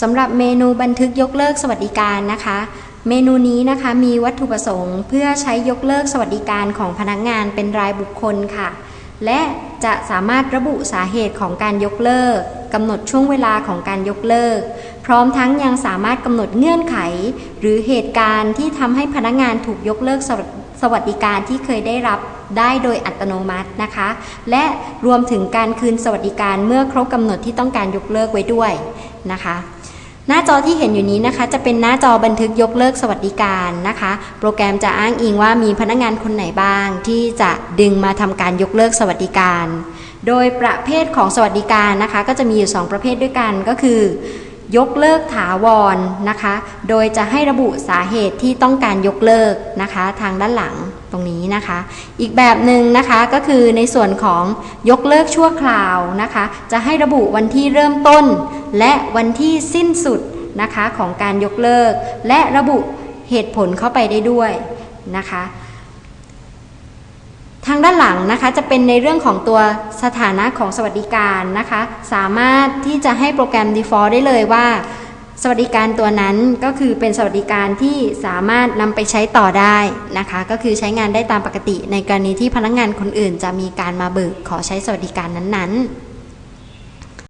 สำหรับเมนูบันทึกยกเลิกสวัสดิการนะคะ เมนูนี้นะคะมีวัตถุประสงค์เพื่อใช้ยกเลิกสวัสดิการของพนักงานเป็นรายบุคคลค่ะ และจะสามารถระบุสาเหตุของการยกเลิกกำหนดช่วงเวลาของการยกเลิก พร้อมทั้งยังสามารถกำหนดเงื่อนไข หรือเหตุการณ์ที่ทำให้พนักงานถูกยกเลิกสวัสสวัสดิการที่เคยได้รับได้โดยอัตโนมัตินะคะ และรวมถึงการคืนสวัสดิการเมื่อครบกำหนดที่ต้องการยกเลิกไว้ด้วยนะคะ หน้าจอที่เห็นอยู่นี้นะคะ จะเป็นหน้าจอบันทึกยกเลิกสวัสดิการนะคะ โปรแกรมจะอ้างอิงว่ามีพนักงานคนไหนบ้าง ที่จะดึงมาทำการยกเลิกสวัสดิการ โดยประเภทของสวัสดิการนะคะ ก็จะมีอยู่ 2 ประเภทด้วยกันก็คือ ยกเลิกถาวรนะคะ โดยจะให้ระบุสาเหตุที่ต้องการยกเลิกนะคะ ทางด้านหลังตรงนี้นะคะ อีกแบบหนึ่งนะคะก็คือในส่วนของยกเลิกชั่วคราวนะคะ จะให้ระบุวันที่เริ่มต้น และวันที่สิ้นสุดนะคะของการยกเลิก และระบุเหตุผลเข้าไปได้ด้วยนะคะทางด้านหลังนะคะจะเป็นในเรื่องของตัวสถานะของสวัสดิการนะคะ สามารถที่จะให้โปรแกรม default ได้เลยว่า สวัสดิการตัวนั้นก็คือเป็นสวัสดิการที่สามารถนำไปใช้ต่อได้นะคะ ก็คือใช้งานได้ตามปกติในกรณีที่พนักงานคนอื่น จะมีการมาเบิกขอใช้สวัสดิการนั้นๆ